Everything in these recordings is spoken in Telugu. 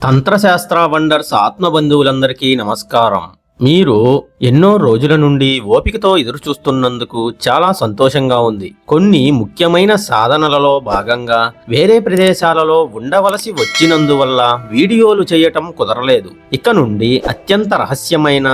తంత్రశాస్త్ర వండర్స్ ఆత్మబంధువులందరికీ నమస్కారం. మీరు ఎన్నో రోజుల నుండి ఓపికతో ఎదురు చూస్తున్నందుకు చాలా సంతోషంగా ఉంది. కొన్ని ముఖ్యమైన సాధనలలో భాగంగా వేరే ప్రదేశాలలో ఉండవలసి వచ్చినందువల్ల వీడియోలు చేయటం కుదరలేదు. ఇక నుండి అత్యంత రహస్యమైన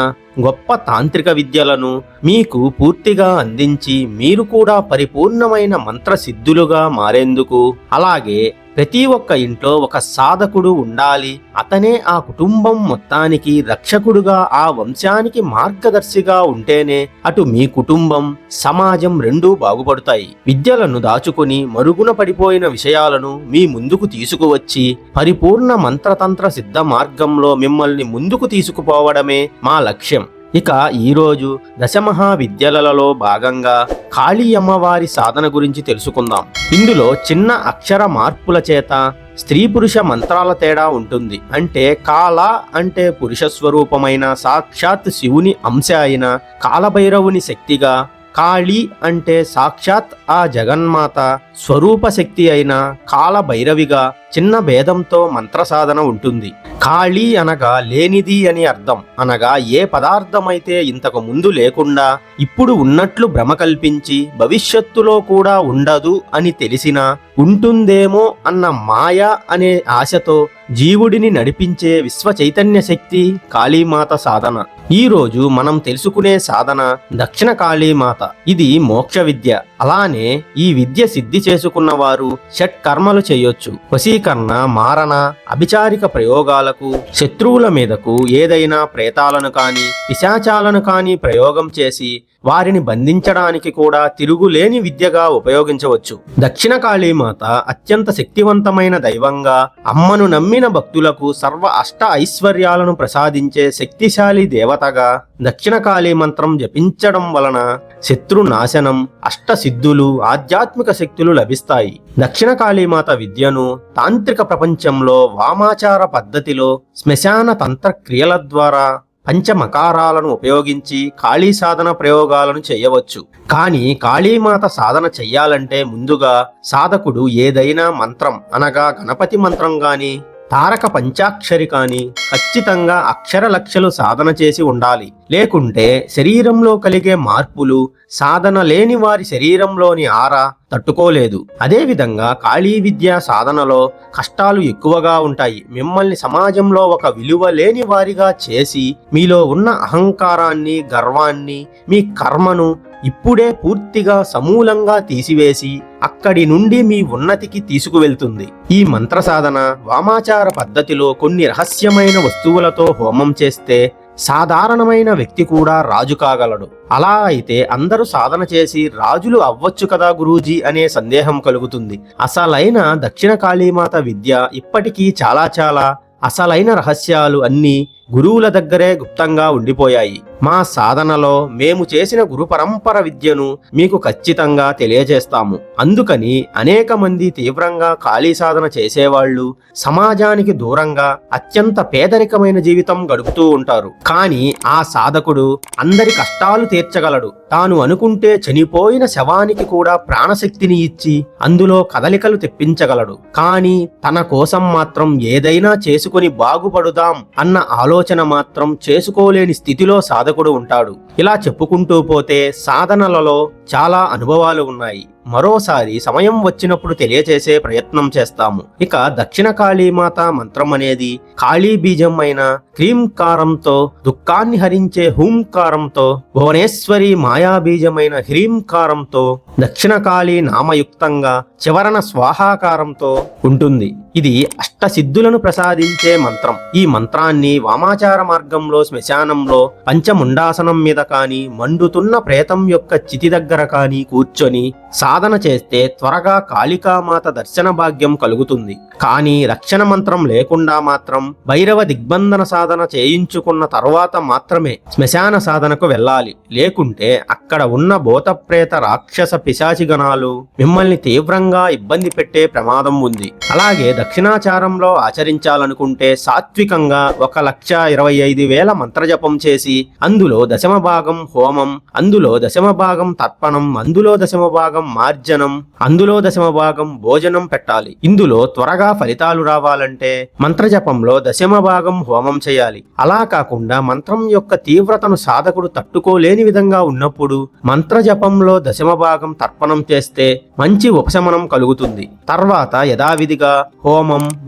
గొప్ప తాంత్రిక విద్యలను మీకు పూర్తిగా అందించి మీరు కూడా పరిపూర్ణమైన మంత్రసిద్ధులుగా మారేందుకు అలాగే ప్రతి ఒక్క ఇంట్లో ఒక సాధకుడు ఉండాలి. అతనే ఆ కుటుంబం మొత్తానికి రక్షకుడుగా ఆ వంశానికి మార్గదర్శిగా ఉంటేనే అటు మీ కుటుంబం సమాజం రెండూ బాగుపడతాయి. విద్యలను దాచుకుని మరుగున పడిపోయిన విషయాలను మీ ముందుకు తీసుకువచ్చి పరిపూర్ణ మంత్రతంత్ర సిద్ధ మార్గంలో మిమ్మల్ని ముందుకు తీసుకుపోవడమే మా లక్ష్యం. ఇక ఈరోజు దశమహావిద్యలలో భాగంగా కాళీ అమ్మవారి సాధన గురించి తెలుసుకుందాం. ఇందులో చిన్న అక్షర మార్పుల చేత స్త్రీ పురుష మంత్రాల తేడా ఉంటుంది. అంటే కాల అంటే పురుష స్వరూపమైన సాక్షాత్ శివుని అంశ అయిన కాలభైరవుని శక్తిగా కాళీ అంటే సాక్షాత్ ఆ జగన్మాత స్వరూప శక్తి అయిన కాలభైరవిగా చిన్న భేదంతో మంత్రసాధన ఉంటుంది. ఖాళీ అనగా లేనిది అని అర్థం. అనగా ఏ పదార్థమైతే ఇంతకు ముందు లేకుండా ఇప్పుడు ఉన్నట్లు భ్రమ కల్పించి భవిష్యత్తులో కూడా ఉండదు అని తెలిసినా ఉంటుందేమో అన్న మాయ అనే ఆశతో జీవుడిని నడిపించే విశ్వ చైతన్య శక్తి కాళీమాత సాధన. ఈరోజు మనం తెలుసుకునే సాధన దక్షిణ కాళీమాత ఇది మోక్ష విద్య. అలానే ఈ విద్య సిద్ధి చేసుకున్న వారు షట్ కర్మలు చేయొచ్చు. వశీకరణ మారణ అభిచారిక ప్రయోగాలకు శత్రువుల మీదకు ఏదైనా ప్రేతాలను కాని పిశాచాలను కాని ప్రయోగం చేసి వారిని బంధించడానికి కూడా తిరుగులేని విద్యగా ఉపయోగించవచ్చు. దక్షిణ కాళీమాత అత్యంత శక్తివంతమైన దైవంగా అమ్మను నమ్మిన భక్తులకు సర్వ అష్ట ఐశ్వర్యాలను ప్రసాదించే శక్తిశాలి దేవతగా దక్షిణ కాళీ మంత్రం జపించడం వలన శత్రు నాశనం అష్ట సిద్ధులు ఆధ్యాత్మిక శక్తులు లభిస్తాయి. దక్షిణ కాళీమాత విద్యను తాంత్రిక ప్రపంచంలో వామాచార పద్ధతిలో శ్మశాన తంత్రక్రియల ద్వారా పంచమకారాలను ఉపయోగించి కాళీ సాధన ప్రయోగాలను చేయవచ్చు. కానీ కాళీమాత సాధన చెయ్యాలంటే ముందుగా సాధకుడు ఏదైనా మంత్రం అనగా గణపతి మంత్రం గాని తారక పంచాక్షరి కానీ ఖచ్చితంగా అక్షర లక్షలు సాధన చేసి ఉండాలి. లేకుంటే శరీరంలో కలిగే మార్పులు సాధన లేని వారి శరీరంలోని ఆరా తట్టుకోలేదు. అదేవిధంగా ఖాళీ విద్య సాధనలో కష్టాలు ఎక్కువగా ఉంటాయి. మిమ్మల్ని సమాజంలో ఒక విలువ లేని వారిగా చేసి మీలో ఉన్న అహంకారాన్ని గర్వాన్ని మీ కర్మను ఇప్పుడే పూర్తిగా సమూలంగా తీసివేసి అక్కడి నుండి మీ ఉన్నతికి తీసుకువెళ్తుంది. ఈ మంత్ర సాధన వామాచార పద్ధతిలో కొన్ని రహస్యమైన వస్తువులతో హోమం చేస్తే సాధారణమైన వ్యక్తి కూడా రాజు కాగలడు. అలా అయితే అందరూ సాధన చేసి రాజులు అవ్వచ్చు కదా గురూజీ అనే సందేహం కలుగుతుంది. అసలైన దక్షిణ కాళీమాత విద్య ఇప్పటికీ చాలా చాలా అసలైన రహస్యాలు అన్నీ గురువుల దగ్గరే గుప్తంగా ఉండిపోయాయి. మా సాధనలో మేము చేసిన గురు పరంపర విద్యను మీకు ఖచ్చితంగా తెలియజేస్తాము. అందుకని అనేక మంది తీవ్రంగా ఖాళీ సాధన చేసేవాళ్ళు సమాజానికి దూరంగా అత్యంత పేదరికమైన జీవితం గడుపుతూ ఉంటారు. కానీ ఆ సాధకుడు అందరి కష్టాలు తీర్చగలడు. తాను అనుకుంటే చనిపోయిన శవానికి కూడా ప్రాణశక్తిని ఇచ్చి అందులో కదలికలు తెప్పించగలడు. కానీ తన కోసం మాత్రం ఏదైనా చేసుకుని బాగుపడుదాం అన్న ఆలోచన ఆలోచన మాత్రం చేసుకోలేని స్థితిలో సాధకుడు ఉంటాడు. ఇలా చెప్పుకుంటూ పోతే సాధనలలో చాలా అనుభవాలు ఉన్నాయి. మరోసారి సమయం వచ్చినప్పుడు తెలియచేసే ప్రయత్నం చేస్తాము. ఇక దక్షిణ కాళీమాత మంత్రం అనేది కాళీ బీజం అయిన క్రీంకారంతో దుఃఖాన్ని హరించే హూంకారంతో భువనేశ్వరి మాయాబీజమైన హ్రీంకారంతో దక్షిణ కాళీ నామయుక్తంగా చివరన స్వాహాకారంతో ఉంటుంది. ఇది అష్టసిద్ధులను ప్రసాదించే మంత్రం. ఈ మంత్రాన్ని వామాచార మార్గంలో శ్మశానంలో పంచముండాసనం మీద కాని మండుతున్న ప్రేతం యొక్క చితి దగ్గర కాని కూర్చొని సాధన చేస్తే త్వరగా కాళికామాత దర్శన భాగ్యం కలుగుతుంది. కానీ రక్షణ మంత్రం లేకుండా మాత్రం భైరవ దిగ్బంధన సాధన చేయించుకున్న తరువాత మాత్రమే శ్మశాన సాధనకు వెళ్ళాలి. లేకుంటే అక్కడ ఉన్న భూతప్రేత రాక్షస పిశాచిగణాలు మిమ్మల్ని తీవ్రంగా ఇబ్బంది పెట్టే ప్రమాదం ఉంది. అలాగే దక్షిణాచారంలో ఆచరించాలనుకుంటే సాత్వికంగా ఒక లక్ష ఇరవై ఐదు వేల మంత్రజపం చేసి అందులో దశమ భాగం హోమం అందులో దశమ భాగం తర్పణం అందులో దశమ భాగం మార్జనం అందులో దశమ భాగం భోజనం పెట్టాలి. ఇందులో త్వరగా ఫలితాలు రావాలంటే మంత్రజపంలో దశమ భాగం హోమం చేయాలి. అలా కాకుండా మంత్రం యొక్క తీవ్రతను సాధకుడు తట్టుకోలేని విధంగా ఉన్నప్పుడు మంత్రజపంలో దశమ భాగం తర్పణం చేస్తే మంచి ఉపశమనం కలుగుతుంది. తర్వాత యథావిధిగా హోమం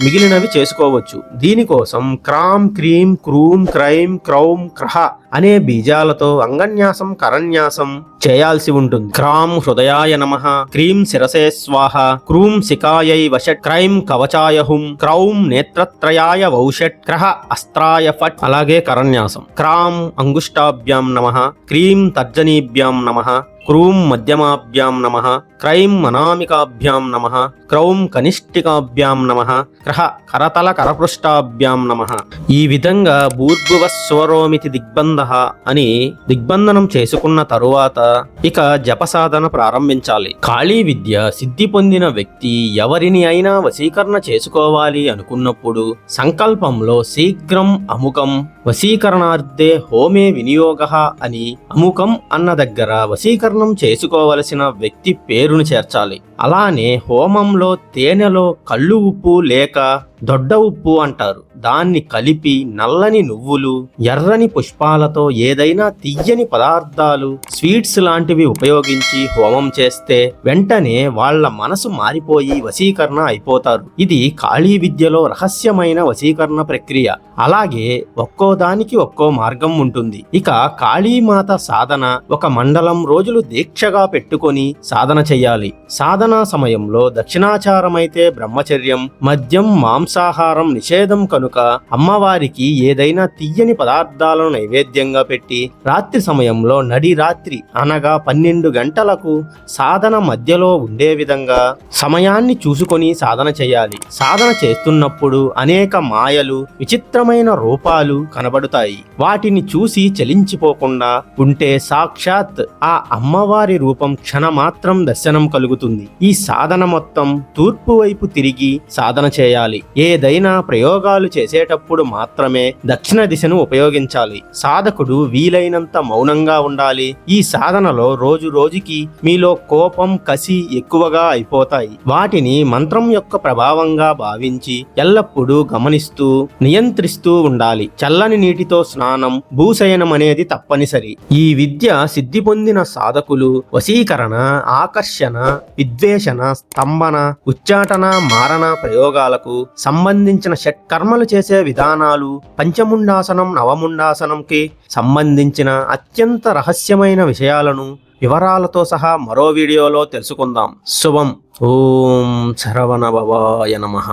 మిగిలినవి చేసుకోవచ్చు. దీనికోసం క్రామ్ క్రీం క్రూం క్రైం క్రౌం క్రహ అనే బీజాలతో అంగన్యాసం కరన్యాసం చేయాల్సి ఉంటుంది. క్రాం హృదయాయ నమ క్రీం శిరసే స్వాహ క్రూం శికాయై వషట్ క్రైం కవచాయ హుం క్రౌం నేత్రత్రయాయ వౌషట్ క్రహ అస్త్రాయ ఫట్ అలాగే కరన్యాసం క్రాం అంగుష్టాభ్యాం నమ క్రీం తర్జనీభ్యాం నమ క్రూం మధ్యమాభ్యాం నమ క్రైం అనామికాభ్యాం నమ క్రౌం కనిష్ఠికాభ్యాం నమ క్రహ కరతల కరపృష్టాభ్యాం నమ. ఈ విధంగా భూర్భువ స్వరోమితి దిగ్బంధ అని దిగ్బంధనం చేసుకున్న తరువాత ఇక జప సాధన ప్రారంభించాలి. కాళీ విద్య సిద్ధి పొందిన వ్యక్తి ఎవరిని అయినా వశీకరణ చేసుకోవాలి అనుకున్నప్పుడు సంకల్పంలో శీఘ్రం అముకం వశీకరణార్థే హోమే వినియోగ అని అముకం అన్న దగ్గర వశీకరణ చేసుకోవలసిన వ్యక్తి పేరును చేర్చాలి. అలానే హోమంలో తేనెలో కళ్ళు ఉప్పు లేక దొడ్డ ఉప్పు అంటారు. దాన్ని కలిపి నల్లని నువ్వులు ఎర్రని పుష్పాలతో ఏదైనా తియ్యని పదార్థాలు స్వీట్స్ లాంటివి ఉపయోగించి హోమం చేస్తే వెంటనే వాళ్ళ మనసు మారిపోయి వశీకరణ అయిపోతారు. ఇది కాళీ విద్యలో రహస్యమైన వశీకరణ ప్రక్రియ. అలాగే ఒక్కో దానికి ఒక్కో మార్గం ఉంటుంది. ఇక కాళీమాత సాధన ఒక మండలం రోజులు దీక్షగా పెట్టుకొని సాధన చెయ్యాలి సాధన సమయంలో దక్షిణాచారమైతే బ్రహ్మచర్యం మద్యం మాంసాహారం నిషేధం కనుక అమ్మవారికి ఏదైనా తీయని పదార్థాలను నైవేద్యంగా పెట్టి రాత్రి సమయంలో నడి రాత్రి అనగా పన్నెండు గంటలకు సాధన మధ్యలో ఉండే విధంగా సమయాన్ని చూసుకొని సాధన చేయాలి. సాధన చేస్తున్నప్పుడు అనేక మాయలు విచిత్రమైన రూపాలు కనబడుతాయి. వాటిని చూసి చలించిపోకుండా ఉంటే సాక్షాత్ ఆ అమ్మవారి రూపం క్షణమాత్రం దర్శనం కలుగుతుంది. ఈ సాధన మొత్తం తూర్పు వైపు తిరిగి సాధన చేయాలి. ఏదైనా ప్రయోగాలు చేసేటప్పుడు మాత్రమే దక్షిణ దిశను ఉపయోగించాలి. సాధకుడు వీలైనంత మౌనంగా ఉండాలి. ఈ సాధనలో రోజు రోజుకి మీలో కోపం కసి ఎక్కువగా అయిపోతాయి. వాటిని మంత్రం యొక్క ప్రభావంగా భావించి ఎల్లప్పుడూ గమనిస్తూ నియంత్రిస్తూ ఉండాలి. చల్లని నీటితో స్నానం భూశయనం అనేది తప్పనిసరి. ఈ విద్య సిద్ధి పొందిన సాధకులు వశీకరణ ఆకర్షణ విద్వేషణ స్తంభన ఉచ్చాటన మారణ ప్రయోగాలకు సంబంధించిన షట్కర్మలు చేసే విధానాలు పంచముండాసనం నవముండాసనంకి సంబంధించిన అత్యంత రహస్యమైన విషయాలను వివరాలతో సహా మరో వీడియోలో తెలుసుకుందాం. శుభం. ఓం శరవణ భవాయ నమః.